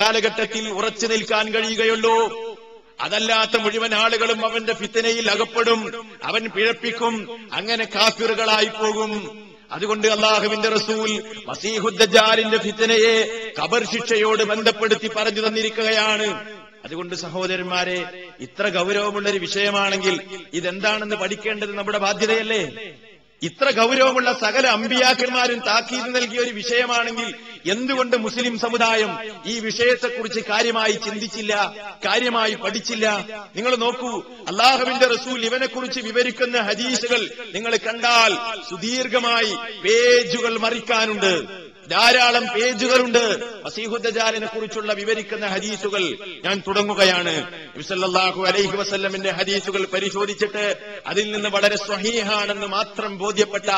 കാലഘട്ടത്തിൽ ഉറച്ചു നിൽക്കാൻ കഴിയുകയുള്ളൂ. അതല്ലാത്ത മുഴുവൻ ആളുകളും അവന്റെ ഫിത്തനയിൽ അകപ്പെടും. അവൻ പിഴപ്പിക്കും. അങ്ങനെ കാഫിറുകളായി പോകും. അതുകൊണ്ട് അള്ളാഹുവിന്റെ റസൂൽ മസീഹുദ്ദാലിന്റെ ഫിത്തനയെ കബർ ശിക്ഷയോട് ബന്ധപ്പെടുത്തി പറഞ്ഞു തന്നിരിക്കുകയാണ്. അതുകൊണ്ട് സഹോദരന്മാരെ ഇത്ര ഗൗരവമുള്ള ഒരു വിഷയമാണെങ്കിൽ ഇതെന്താണെന്ന് പഠിക്കേണ്ടത് നമ്മുടെ ബാധ്യതയല്ലേ? ഇത്ര ഗൗരവമുള്ള സകല അമ്പിയാക്കന്മാരും താക്കീത് നൽകിയ ഒരു വിഷയമാണെങ്കിൽ എന്തുകൊണ്ട് മുസ്ലിം സമുദായം ഈ വിഷയത്തെക്കുറിച്ച് കാര്യമായി ചിന്തിച്ചില്ല കാര്യമായി പഠിച്ചില്ല? നിങ്ങൾ നോക്കൂ അള്ളാഹുവിന്റെ റസൂൽ ഇവനെക്കുറിച്ച് വിവരിക്കുന്ന ഹദീസുകൾ നിങ്ങൾ കണ്ടാൽ സുദീർഘമായി പേജുകൾ മറിക്കാനുണ്ട്. ധാരാളം പേജുകളുണ്ട്. വസീഹുദ്ദാലിനെ കുറിച്ചുള്ള വിവരിക്കുന്ന ഹദീസുകൾ ഞാൻ തുടങ്ങുകയാണ്. നബിസല്ലാഹു അലൈഹി വസല്ലമിന്റെ ഹദീസുകൾ പരിശോധിച്ചിട്ട് അതിൽ നിന്ന് വളരെ സ്വഹീഹാണെന്ന് മാത്രം ബോധ്യപ്പെട്ട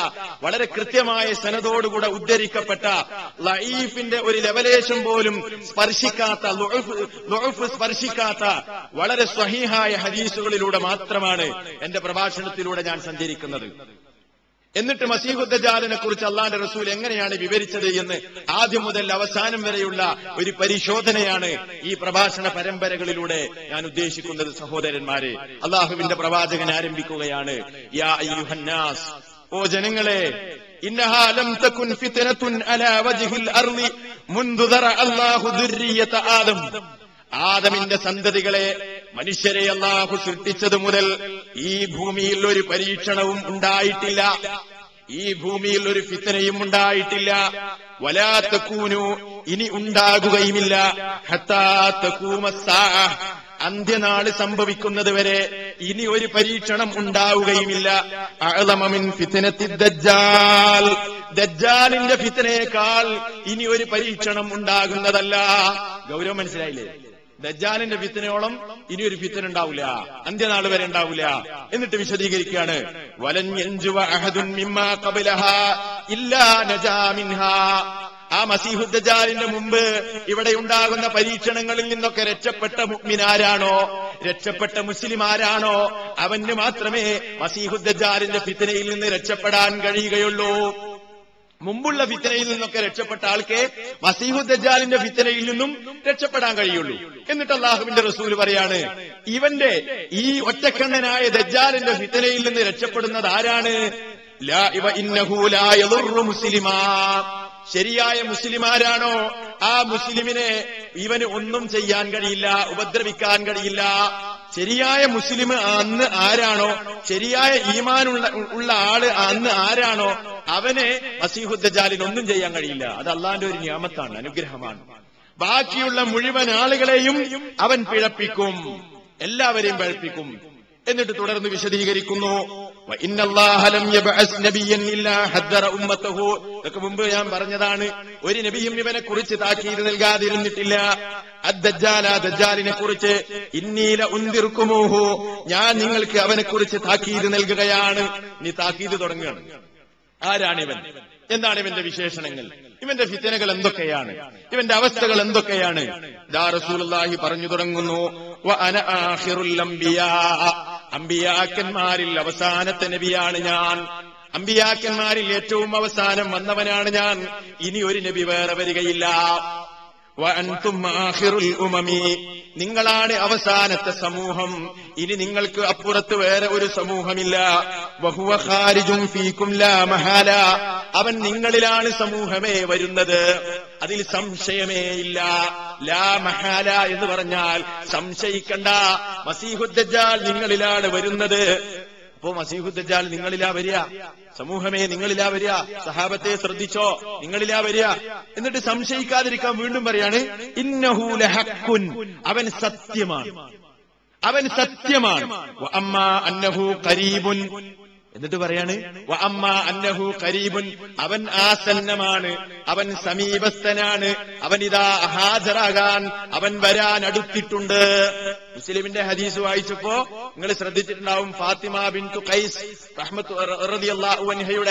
വളരെ കൃത്യമായ സനതോടുകൂടെ ഉദ്ധരിക്കപ്പെട്ട ലൈഫിന്റെ ഒരു ലെവലേഷം പോലും സ്പർശിക്കാത്ത സ്പർശിക്കാത്ത വളരെ സ്വഹീഹായ ഹദീസുകളിലൂടെ മാത്രമാണ് എന്റെ പ്രഭാഷണത്തിലൂടെ ഞാൻ സഞ്ചരിക്കുന്നത്. എന്നിട്ട് മസീഹുദ്ദാലിനെ കുറിച്ച് അള്ളാന്റെ റസൂൽ എങ്ങനെയാണ് വിവരിച്ചത് എന്ന് ആദ്യം മുതൽ അവസാനം വരെയുള്ള ഒരു പരിശോധനയാണ് ഈ പ്രഭാഷണ പരമ്പരകളിലൂടെ ഞാൻ ഉദ്ദേശിക്കുന്നത് സഹോദരന്മാരെ അള്ളാഹുവിന്റെ പ്രവാചകൻ ആരംഭിക്കുകയാണ് യാ അയ്യുഹന്നാസ് ഓ ജനങ്ങളെ إنها لم تكن فتنة على وجه الأرض منذ ذرع الله ذرية آدم ആദമിന്റെ സന്തതികളെ മനുഷ്യരെ അള്ളാഹു സൃഷ്ടിച്ചതു മുതൽ ഈ ഭൂമിയിൽ ഒരു പരീക്ഷണവും ഉണ്ടായിട്ടില്ല. ഈ ഭൂമിയിൽ ഒരു ഫിത്തനയും ഉണ്ടായിട്ടില്ല. വലാത്തക്കൂനു ഇനി ഉണ്ടാകുകയുമില്ല. അന്ത്യനാൾ സംഭവിക്കുന്നത് വരെ ഇനി ഒരു പരീക്ഷണം ഉണ്ടാവുകയുമില്ല. അളമമിൻ ഫിത്തനത്തി ദജ്ജാൽ. ദജ്ജാലിന്റെ ഫിത്തനേക്കാൾ ഇനി ഒരു പരീക്ഷണം ഉണ്ടാകുന്നതല്ല. ഗൗരവം മനസ്സിലായില്ലേ? ദജ്ജാലിന്റെ ഫിത്തനയോളം ഇനി ഒരു ഫിത്തന ഉണ്ടാവില്ല അന്ത്യനാൾ വരെ ഉണ്ടാവില്ല എന്നിട്ട് വിശദീകരിക്കുകയാണ്. ആ മസീഹുദ്ദജാലിന്റെ മുമ്പ് ഇവിടെ ഉണ്ടാകുന്ന പരീക്ഷണങ്ങളിൽ നിന്നൊക്കെ രക്ഷപ്പെട്ട മുഗ്മിനാരാണോ രക്ഷപ്പെട്ട മുസ്ലിം ആരാണോ അവന് മാത്രമേ മസീഹുദ്ദാലിന്റെ ഫിത്തനയിൽ നിന്ന് രക്ഷപ്പെടാൻ കഴിയുകയുള്ളൂ. മുമ്പുള്ള ഫിത്തനയിൽ നിന്നൊക്കെ രക്ഷപ്പെട്ട ആൾക്ക് മസീഹുദ്ദാലിന്റെ ഫിത്തനയിൽ നിന്നും രക്ഷപ്പെടാൻ കഴിയുള്ളൂ. എന്നിട്ട് അള്ളാഹുവിന്റെ റസൂൽ പറയാണ് ഇവന്റെ ഈ ഒറ്റക്കണ്ണനായ ദജാലിന്റെ ഫിത്തനയിൽ നിന്ന് രക്ഷപ്പെടുന്നത് ആരാണ്? മുസ്ലിമാ. ശരിയായ മുസ്ലിമാരാണോ? ആ മുസ്ലിമിനെ ഇവന് ഒന്നും ചെയ്യാൻ കഴിയില്ല ഉപദ്രവിക്കാൻ കഴിയില്ല. ശരിയായ മുസ്ലിം അന്ന് ആരാണോ? ശരിയായ ഈമാനുള്ള ഉള്ള ആൾ അന്ന് ആരാണോ? അവനെ മസീഹുദ്ദജാലിന് ഒന്നും ചെയ്യാൻ കഴിയില്ല. അത് അള്ളാന്റെ ഒരു നിയമത്താണ് അനുഗ്രഹമാണ്. ബാക്കിയുള്ള മുഴുവൻ ആളുകളെയും അവൻ പിഴപ്പിക്കും എല്ലാവരെയും പഴപ്പിക്കും. എന്നിട്ട് തുടർന്ന് വിശദീകരിക്കുന്നു. ഇതൊക്കെ മുമ്പ് ഞാൻ പറഞ്ഞതാണ്. ഒരു നബിയും ഇവനെ കുറിച്ച് താക്കീത് നൽകാതിരുന്നിട്ടില്ല. ദജ്ജാലിനെ കുറിച്ച് ഇന്നീല ഉന്തിർക്കുമോഹോ ഞാൻ നിങ്ങൾക്ക് അവനെ കുറിച്ച് താക്കീത് നൽകുകയാണ്. നീ താക്കീത് തുടങ്ങുകയാണ്. ആരാണിവൻ? എന്താണ് ഇവന്റെ വിശേഷണങ്ങൾ? ഇവന്റെ ഫിത്തനകൾ എന്തൊക്കെയാണ്? ഇവന്റെ അവസ്ഥകൾ എന്തൊക്കെയാണ്? ദാറസൂലി പറഞ്ഞു തുടങ്ങുന്നു. അമ്പിയാക്കന്മാരിൽ അവസാനത്തെ നബിയാണ് ഞാൻ. അമ്പിയാക്കന്മാരിൽ ഏറ്റവും അവസാനം വന്നവനാണ് ഞാൻ. ഇനി ഒരു നബി വേറെ വരികയില്ല. നിങ്ങളാണ് അവസാനത്തെ സമൂഹം. ഇനി നിങ്ങൾക്ക് അപ്പുറത്ത് വേറെ ഒരു സമൂഹമില്ല. അവൻ നിങ്ങളിലാണ് സമൂഹമേ വരുന്നത്. അതിൽ സംശയമേ ഇല്ല. ലാ മഹാല എന്ന് പറഞ്ഞാൽ സംശയിക്കണ്ട. മസീഹുദ്ദാൽ നിങ്ങളിലാണ് വരുന്നത്. അപ്പോ മസീഹുദ്ദാൽ നിങ്ങളിലാ വരിക. സമൂഹമേ നിങ്ങളിലാ വരിക. സഹാബത്തെ ശ്രദ്ധിച്ചോ നിങ്ങളിലാ വരിക. എന്നിട്ട് സംശയിക്കാതിരിക്കാൻ വീണ്ടും പറയാണ് ഇന്നഹൂലഹക്കുൻ അവൻ സത്യമാണ്. അവൻ സത്യമാണ്. അമ്മ അന്നഹു കരീബുൻ എന്നിട്ട് പറയാണ് അന്നഹു കരീബുൻ അവൻ ആസന്നമാണ് അവൻ സമീപസ്ഥനാണ് അവൻ ഇതാ ഹാജരാകാൻ അവൻ വരാൻ അടുത്തിട്ടുണ്ട്. മുസ്ലിമിന്റെ ഹദീസ് വായിച്ചപ്പോ നിങ്ങൾ ശ്രദ്ധിച്ചിട്ടുണ്ടാവും ഫാത്തിമ ബിൻ ഖൈസ് റഹ്മത്ത്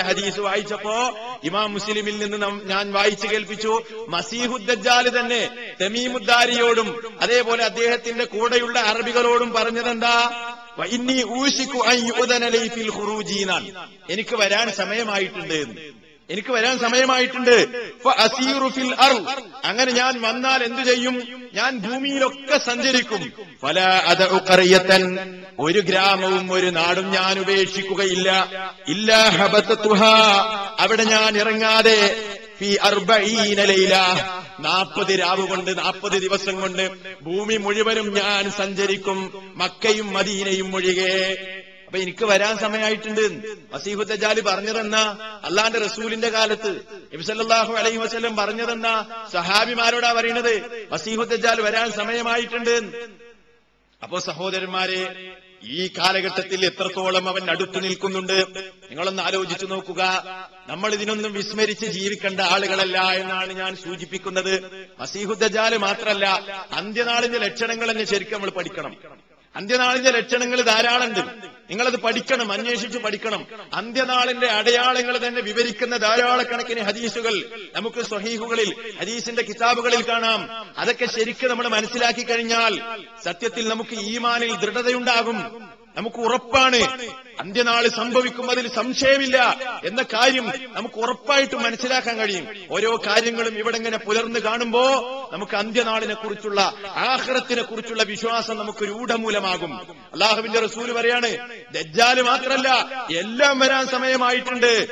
ഹദീസ് വായിച്ചപ്പോ ഇമാം മുസ്ലിമിൽ നിന്ന് ഞാൻ വായിച്ചു കേൾപ്പിച്ചു മസീഹുദ്ദാൽ തന്നെ തമീമുദ്ദാരിയോടും അതേപോലെ അദ്ദേഹത്തിന്റെ കൂടെയുള്ള അറബികളോടും പറഞ്ഞതെന്താ? എനിക്ക് വരാൻ സമയമായിട്ടുണ്ട് എന്ന്. എനിക്ക് വരാൻ സമയമായിട്ടുണ്ട്. അങ്ങനെ ഞാൻ വന്നാൽ എന്തു ചെയ്യും? ഞാൻ ഭൂമിയിലൊക്കെ സഞ്ചരിക്കും. പല അത ഉഖറിയത്തൻ ഒരു ഗ്രാമവും ഒരു നാടും ഞാൻ ഉപേക്ഷിക്കുകയില്ല. ഇല്ല ഹബത്തുഹ അവിടെ ഞാൻ ഇറങ്ങാതെ നാൽപ്പത് രാവ് കൊണ്ട് നാൽപ്പത് ദിവസം കൊണ്ട് ഭൂമി മുഴുവനും ഞാൻ സഞ്ചരിക്കും മക്കയും മദീനയും ഒഴികെ. അപ്പൊ എനിക്ക് വരാൻ സമയമായിട്ടുണ്ട്. വസീഹുദ്ദാൽ പറഞ്ഞതെന്ന അള്ളാന്റെ റസൂലിന്റെ കാലത്ത് നബിസല്ലാഹു അലൈഹി വസ്ലം പറഞ്ഞതെന്ന സഹാബിമാരോടാ പറയുന്നത്. വസീഹുദ്ദാൽ വരാൻ സമയമായിട്ടുണ്ട്. അപ്പോ സഹോദരന്മാരെ ഈ കാലഘട്ടത്തിൽ എത്രത്തോളം അവൻ അടുത്തു നിൽക്കുന്നുണ്ട്? നിങ്ങളൊന്ന് ആലോചിച്ചു നോക്കുക. നമ്മൾ ഇതിനൊന്നും വിസ്മരിച്ച് ജീവിക്കേണ്ട ആളുകളല്ല എന്നാണ് ഞാൻ സൂചിപ്പിക്കുന്നത്. മസീഹുദ്ദാൽ മാത്രല്ല അന്ത്യനാളിന്റെ ലക്ഷണങ്ങൾ തന്നെ ശരിക്കും നമ്മൾ പഠിക്കണം. അന്ത്യനാളിന്റെ ലക്ഷണങ്ങൾ ധാരാളമുണ്ട്. നിങ്ങളത് പഠിക്കണം അന്വേഷിച്ച് പഠിക്കണം. അന്ത്യനാളിന്റെ അടയാളങ്ങൾ തന്നെ വിവരിക്കുന്ന ധാരാളക്കണക്കിന് ഹദീസുകൾ നമുക്ക് സ്വഹീഹുകളിൽ ഹദീസിന്റെ കിതാബുകളിൽ കാണാം. അതൊക്കെ ശരിക്കും നമ്മൾ മനസ്സിലാക്കി കഴിഞ്ഞാൽ സത്യത്തിൽ നമുക്ക് ഈമാനിൽ ദൃഢതയുണ്ടാകും. നമുക്ക് ഉറപ്പാണ്. അന്ത്യനാൾ സംഭവിക്കും അതിൽ സംശയമില്ല എന്ന കാര്യം നമുക്ക് ഉറപ്പായിട്ട് മനസ്സിലാക്കാൻ കഴിയും. ഓരോ കാര്യങ്ങളും ഇവിടെ ഇങ്ങനെ പുലർന്ന് കാണുമ്പോ നമുക്ക് അന്ത്യനാളിനെ കുറിച്ചുള്ള ആഹ്റത്തിനെ കുറിച്ചുള്ള വിശ്വാസം നമുക്ക് രൂഢമൂലമാകും അള്ളാഹുവിന്റെ റസൂൽ പറയാണ് ദജ്ജാൽ മാത്രല്ല എല്ലാം വരാൻ സമയമായിട്ടുണ്ട്.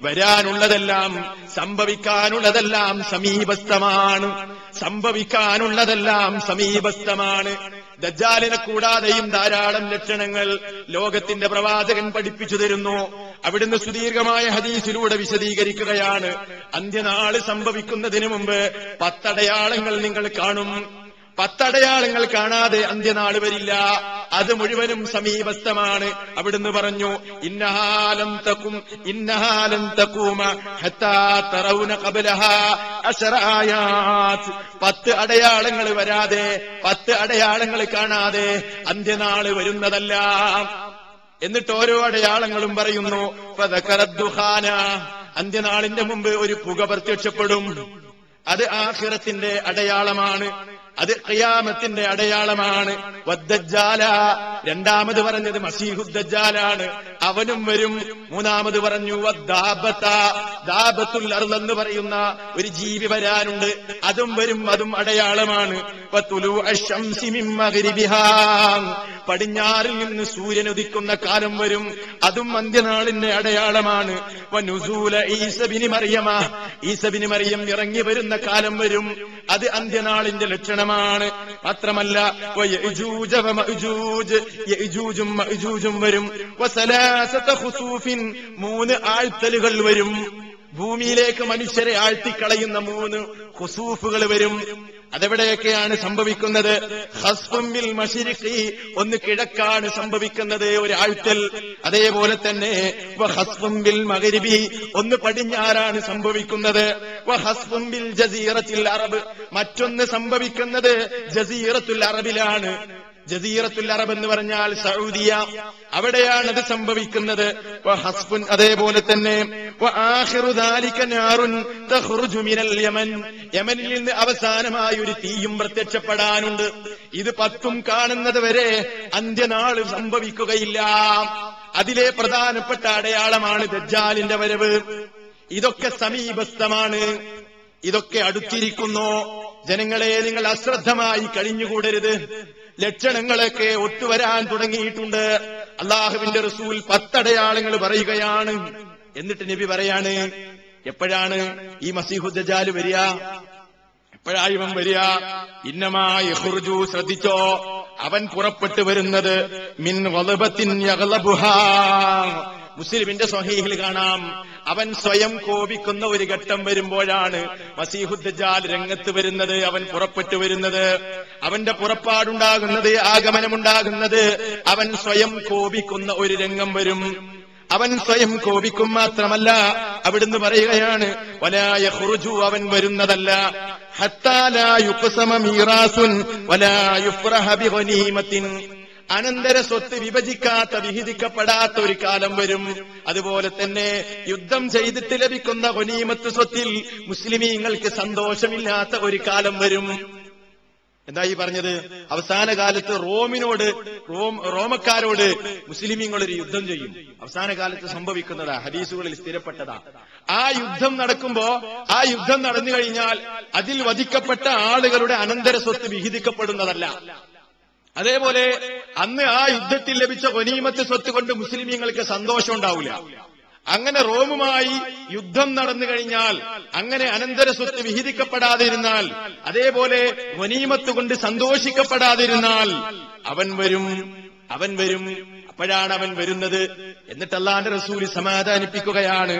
വരാനുള്ളതെല്ലാം സംഭവിക്കാനുള്ളതെല്ലാം സമീപസ്ഥമാണ്. സംഭവിക്കാനുള്ളതെല്ലാം സമീപസ്ഥമാണ്. ദജ്ജാലിനെ കൂടാതെയും ധാരാളം ലക്ഷണങ്ങൾ ലോകത്തിന്റെ പ്രവാചകൻ പഠിപ്പിച്ചു തരുന്നു. അവിടുന്ന് സുദീർഘമായ ഹദീസിലൂടെ വിശദീകരിക്കുകയാണ്. അന്ത്യനാൾ സംഭവിക്കുന്നതിന് മുമ്പ് പത്തടയാളങ്ങൾ നിങ്ങൾ കാണും. പത്തടയാളങ്ങൾ കാണാതെ അന്ത്യനാൾ വരില്ല. അത് മുഴുവനും സമീപസ്ഥമാണ്. അവിടുന്ന് പറഞ്ഞു ഇന്നഹാലം പത്ത് അടയാളങ്ങൾ വരാതെ പത്ത് അടയാളങ്ങൾ കാണാതെ അന്ത്യനാൾ വരുന്നതല്ല. എന്നിട്ട് ഓരോ അടയാളങ്ങളും പറയുന്നു ഫദകറദ്ദുഖാന അന്ത്യനാളിന്റെ മുമ്പ് ഒരു പുക പ്രത്യക്ഷപ്പെടും. അത് ആഖിറത്തിന്റെ അടയാളമാണ്. അത് ഖിയാമത്തിന്റെ അടയാളമാണ്. വദ്ദജ്ജാല. രണ്ടാമത് പറഞ്ഞത് മസീഹുദ്ദാലാണ് അവനും വരും. മൂന്നാമത് പറഞ്ഞു ദാബത്തുൽ അർൾ എന്ന് പറയുന്ന ഒരു ജീവി വരാനുണ്ട്. അതും വരും അതും അടയാളമാണ്. പടിഞ്ഞാറിൽ നിന്ന് സൂര്യൻ ഉദിക്കുന്ന കാലം വരും. അതും അന്ത്യനാളിന്റെ അടയാളമാണ്. ഈസബിനി മറിയമ. മറിയം ഇറങ്ങി വരുന്ന കാലം വരും. അത് അന്ത്യനാളിന്റെ ലക്ഷണമാണ്. മാത്രമല്ല വരും. മൂന്ന് ആഴ്ത്തലുകൾ വരും. ഭൂമിയിലേക്ക് മനുഷ്യരെ ആഴ്ത്തിക്കളയുന്ന മൂന്ന് ഹുസൂഫുകൾ വരും. അതെവിടെയൊക്കെയാണ് സംഭവിക്കുന്നത്? ഹസ്ഫും ബിൽ മഷിരിഖി. ഒന്ന് കിഴക്കാണ് സംഭവിക്കുന്നത് ഒരു അതേപോലെ തന്നെ വഹസ്ഫും മകരിബി ഒന്ന് പടിഞ്ഞാറാണ് സംഭവിക്കുന്നത്. വഹസ്ഫും ബിൽ ജസീറത്തിൽ അറബ്. മറ്റൊന്ന് സംഭവിക്കുന്നത് ജസീറത്തുൽ അറബിലാണ്. ജസീറത്തുൽ അറബ് എന്ന് പറഞ്ഞാൽ സൗദിയ അവിടെയാണ് അത് സംഭവിക്കുന്നത്. ഹസ്ബുൻ അതേപോലെ തന്നെ യമനിൽ നിന്ന് അവസാനമായി ഒരു തീയും പ്രത്യക്ഷപ്പെടാനുണ്ട്. ഇത് പത്തും കാണുന്നത് വരെ അന്ത്യനാൾ സംഭവിക്കുകയില്ല. അതിലെ പ്രധാനപ്പെട്ട അടയാളമാണ് ദജ്ജാലിന്റെ വരവ്. ഇതൊക്കെ സമീപസ്ഥമാണ്. ഇതൊക്കെ അടുത്തിരിക്കുന്നു. ജനങ്ങളെ നിങ്ങൾ അശ്രദ്ധമായി കഴിഞ്ഞുകൂടരുത്. ലക്ഷണങ്ങളൊക്കെ ഒത്തുവരാൻ തുടങ്ങിയിട്ടുണ്ട്. അള്ളാഹുവിന്റെ റസൂൽ പത്തടയാളങ്ങൾ പറയുകയാണ്. എന്നിട്ട് നബി പറയാണ് എപ്പോഴാണ് ഈ മസീഹുദ്ദജാൽ വരിക? എപ്പോഴാ ഇവൻ വരിക? ഇന്നമായി ഹുർജു ശ്രദ്ധിച്ചോ? അവൻ പുറപ്പെട്ടു വരുന്നത് മിൻ വലബത്തിൻ. മുസ്ലിമിന്റെ സ്വഹീഹിൽ കാണാം. അവൻ സ്വയം കോപിക്കുന്ന ഒരു ഘട്ടം വരുമ്പോഴാണ് മസീഹുദ്ജാൽ രംഗത്ത് വരുന്നത് അവൻ പുറപ്പെട്ടു വരുന്നത്. അവന്റെ പുറപ്പാടുണ്ടാകുന്നത് ആഗമനമുണ്ടാകുന്നത് അവൻ സ്വയം കോപിക്കുന്ന ഒരു രംഗം വരും. അവൻ സ്വയം കോപിക്കും മാത്രമല്ല അവിടുന്ന് പറയുകയാണ് വലായ ഹുറുജു അവൻ വരുന്നതല്ല. ഹത്താലാ യുക്സമ മീറാസുൻ വലാ അനന്തര സ്വത്ത് വിഭജിക്കാത്ത വിഹിതിക്കപ്പെടാത്ത ഒരു കാലം വരും. അതുപോലെ തന്നെ യുദ്ധം ചെയ്തിട്ട് ലഭിക്കുന്ന ഗനീമത്ത് സ്വത്തിൽ മുസ്ലിമീങ്ങൾക്ക് സന്തോഷമില്ലാത്ത ഒരു കാലം വരും. എന്താ ഈ പറഞ്ഞത്? അവസാന കാലത്ത് റോമിനോട് റോം റോമക്കാരോട് മുസ്ലിമീങ്ങൾ ഒരു യുദ്ധം ചെയ്യും. അവസാന കാലത്ത് സംഭവിക്കുന്നതാ ഹദീസുകളിൽ സ്ഥിരപ്പെട്ടതാ. ആ യുദ്ധം നടക്കുമ്പോ ആ യുദ്ധം നടന്നു കഴിഞ്ഞാൽ അതിൽ വധിക്കപ്പെട്ട ആളുകളുടെ അനന്തര സ്വത്ത് വിഹിതിക്കപ്പെടുന്നതല്ല. അതേപോലെ അന്ന് ആ യുദ്ധത്തിൽ ലഭിച്ച വനീമത്ത് സ്വത്ത് കൊണ്ട് മുസ്ലിമീങ്ങൾക്ക് സന്തോഷം ഉണ്ടാവില്ല. അങ്ങനെ റോമുമായി യുദ്ധം നടന്നു കഴിഞ്ഞാൽ അങ്ങനെ അനന്തര സ്വത്ത് വിഹിതിക്കപ്പെടാതിരുന്നാൽ അതേപോലെ വനീമത്ത് കൊണ്ട് സന്തോഷിക്കപ്പെടാതിരുന്നാൽ അവൻ വരും അവൻ വരും അപ്പോഴാണ് അവൻ വരുന്നത്. എന്നിട്ട് അള്ളാന്റെ റസൂലി സമാധാനിപ്പിക്കുകയാണ്.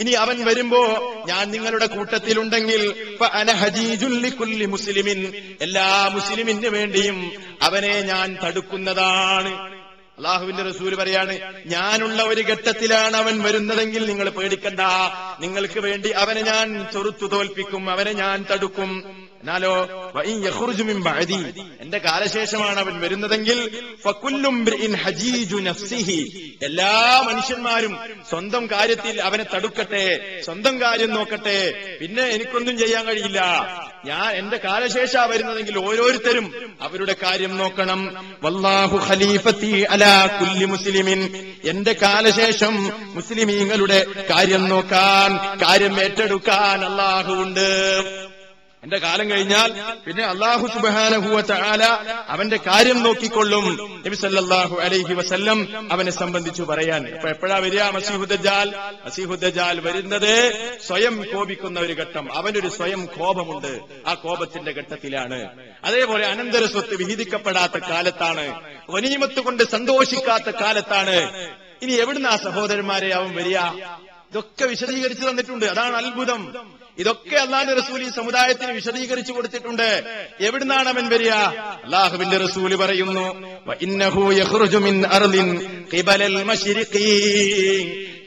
ഇനി അവൻ വരുമ്പോ ഞാൻ നിങ്ങളുടെ കൂട്ടത്തിലുണ്ടെങ്കിൽ മുസ്ലിമിൻ. എല്ലാ മുസ്ലിമിന് വേണ്ടിയും അവനെ ഞാൻ തടുക്കുന്നതാണ്. അള്ളാഹുവിന്റെ റസൂൽ പറയാണ് ഞാനുള്ള ഒരു ഘട്ടത്തിലാണ് അവൻ വരുന്നതെങ്കിൽ നിങ്ങൾ പേടിക്കണ്ട. നിങ്ങൾക്ക് വേണ്ടി അവനെ ഞാൻ ചെറുത്തു തോൽപ്പിക്കും അവനെ ഞാൻ തടുക്കും. എന്നാലോ എന്റെ കാലശേഷമാണ് അവൻ വരുന്നതെങ്കിൽ എല്ലാ മനുഷ്യന്മാരും സ്വന്തം കാര്യത്തിൽ അവനെ തടുക്കട്ടെ സ്വന്തം കാര്യം നോക്കട്ടെ. പിന്നെ എനിക്കൊന്നും ചെയ്യാൻ കഴിയില്ല. ഞാൻ എന്റെ കാലശേഷ വരുന്നതെങ്കിൽ ഓരോരുത്തരും അവരുടെ കാര്യം നോക്കണം. വല്ലാഹു ഖലീഫത്തി അലാ കുല്ലി മുസ്ലിമിൻ. എന്റെ കാലശേഷം മുസ്ലിമീങ്ങളുടെ കാര്യം നോക്കാൻ കാര്യം ഏറ്റെടുക്കാൻ അള്ളാഹുണ്ട് എന്റെ കാലം കഴിഞ്ഞാൽ പിന്നെ അള്ളാഹു സുബാന അവന്റെ കാര്യം നോക്കിക്കൊള്ളും. നബി സല്ലല്ലാഹു അലൈഹി വസല്ലം അവനെ സംബന്ധിച്ചു പറയാൻ. ഇപ്പൊ എപ്പോഴാ വരിക? മസീഹുദ്ദാൽ മസീഹുദ്ദാൽ വരുന്നത് സ്വയം കോപിക്കുന്ന ഒരു ഘട്ടം. അവനൊരു സ്വയം കോപമുണ്ട്. ആ കോപത്തിന്റെ ഘട്ടത്തിലാണ്. അതേപോലെ അനന്തര സ്വത്ത് വിഹിതിക്കപ്പെടാത്ത കാലത്താണ്. വനീമത്ത് കൊണ്ട് സന്തോഷിക്കാത്ത കാലത്താണ്. ഇനി എവിടുന്ന് ആ സഹോദരന്മാരെ അവൻ വരിക? ഇതൊക്കെ വിശദീകരിച്ചു തന്നിട്ടുണ്ട്. അതാണ് അത്ഭുതം. ഇതൊക്കെ അള്ളാന്റെ റസൂൽ ഈ സമുദായത്തിന് വിശദീകരിച്ചു കൊടുത്തിട്ടുണ്ട്. എവിടുന്നാണ് അവൻ വരിക? അള്ളാഹുവിന്റെ റസൂൽ പറയുന്നു.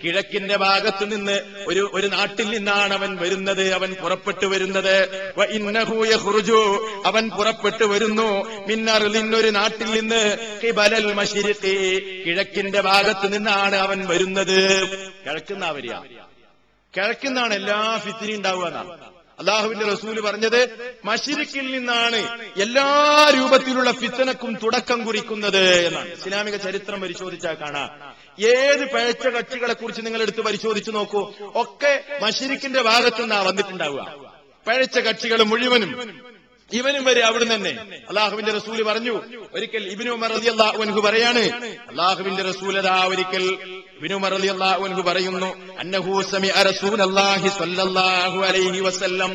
കിഴക്കിന്റെ ഭാഗത്തു നിന്ന് ഒരു ഒരു നാട്ടിൽ നിന്നാണ് അവൻ വരുന്നത് അവൻ പുറപ്പെട്ടു വരുന്നത്. അവൻ പുറപ്പെട്ടു വരുന്നു. അർദിൻ ഒരു നാട്ടിൽ നിന്ന് കിഴക്കിന്റെ ഭാഗത്തു നിന്നാണ് അവൻ വരുന്നത്. കിഴക്കുന്ന വരിക? കിഴക്കുന്നാണ് എല്ലാ ഫിത്തിനും ഉണ്ടാവുക എന്നാണ് അള്ളാഹുവിന്റെ റസൂൽ പറഞ്ഞത് മഷിരിക്കിൽ നിന്നാണ് എല്ലാ രൂപത്തിലുള്ള ഫിത്തനക്കും തുടക്കം കുറിക്കുന്നത് എന്നാണ്. ഇസ്ലാമിക ചരിത്രം പരിശോധിച്ചാൽ കാണാം. ഏത് പഴച്ച കക്ഷികളെ കുറിച്ച് നിങ്ങൾ എടുത്ത് പരിശോധിച്ചു നോക്കൂ. ഒക്കെ മഷിരിക്കിന്റെ ഭാഗത്തുനിന്നാ വന്നിട്ടുണ്ടാവുക. പഴച്ച കക്ഷികൾ മുഴുവനും ഇവനും വരെ അവിടുന്ന് തന്നെ. അള്ളാഹുവിന്റെ റസൂൽ പറഞ്ഞു ഒരിക്കൽ ഇബിനു റളിയല്ലാഹു അൻഹു പറയാണ് അള്ളാഹുവിന്റെ റസൂലതാ ഒരിക്കൽ ഇബിനു റളിയല്ലാഹു അൻഹു പറയുന്നു അന്നഹു സമിഅ റസൂലല്ലാഹി സ്വല്ലല്ലാഹു അലൈഹി വസല്ലം.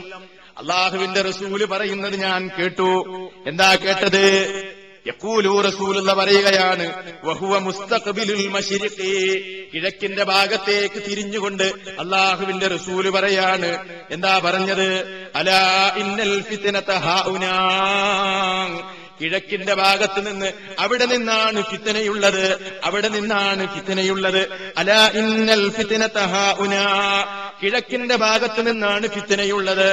അള്ളാഹുവിന്റെ റസൂൽ പറയുന്നത് ഞാൻ കേട്ടു. എന്താ കേട്ടത്? യക്കൂലു എന്ന് പറയുകയാണ് വഹുവ മുസ്തഖ്ബിലുൽ മശ്രിഖി കിഴക്കിന്റെ ഭാഗത്തേക്ക് തിരിഞ്ഞുകൊണ്ട് അള്ളാഹുവിന്റെ റസൂൽ പറയാണ് എന്താ പറഞ്ഞത്? അലാ ഇന്നൽ ഫിത്നത ഹാഉനാ. കിഴക്കിന്റെ ഭാഗത്ത് നിന്ന് അവിടെ നിന്നാണ് ഫിത്തനയുള്ളത് അവിടെ നിന്നാണ് ഫിത്തനയുള്ളത് അല ഇന്നൽ ഫിത്തനത ഹാഉനാ. കിഴക്കിന്റെ ഭാഗത്ത് നിന്നാണ് ഫിത്തനയുള്ളത്.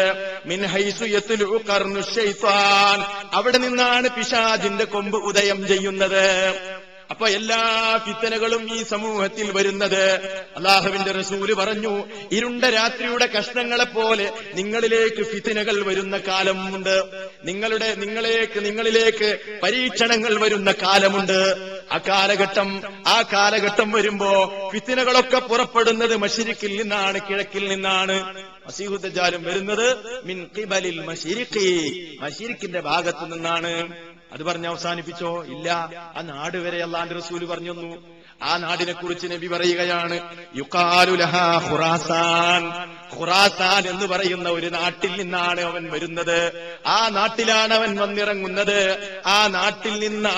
അവിടെ നിന്നാണ് പിശാജിന്റെ കൊമ്പ് ഉദയം ചെയ്യുന്നത്. അപ്പൊ എല്ലാ ഫിത്തനകളും ഈ സമൂഹത്തിൽ വരുന്നത് അള്ളാഹുവിന്റെ റസൂൽ പറഞ്ഞു ഇരുണ്ട രാത്രിയുടെ കഷ്ണങ്ങളെ പോലെ നിങ്ങളിലേക്ക് ഫിത്തനകൾ വരുന്ന കാലമുണ്ട്. നിങ്ങളുടെ നിങ്ങളിലേക്ക് നിങ്ങളിലേക്ക് പരീക്ഷണങ്ങൾ വരുന്ന കാലമുണ്ട്. ആ കാലഘട്ടം ആ കാലഘട്ടം വരുമ്പോ ഫിത്തിനകളൊക്കെ പുറപ്പെടുന്നത് മഷിരിക്കിൽ നിന്നാണ് കിഴക്കിൽ നിന്നാണ്. മസീഹുദ്ദാലും വരുന്നത് മിൻ ഖിബലിൽ മഷിരിഖി മഷിരിക്കിന്റെ ഭാഗത്തു നിന്നാണ്. അത് പറഞ്ഞ് അവസാനിപ്പിച്ചോ? ഇല്ല. ആ നാട് വരെ അള്ളാന്റെ റസൂൽ പറഞ്ഞു ആ നാടിനെ കുറിച്ച് നബി പറയുകയാണ് ഖുറാസാൻ. ഖുറാസാൻ എന്ന് പറയുന്ന ഒരു നാട്ടിൽ നിന്നാണ് അവൻ വരുന്നത്. ആ നാട്ടിലാണ് അവൻ വന്നിറങ്ങുന്നത്. ആ നാട്ടിൽ നിന്ന്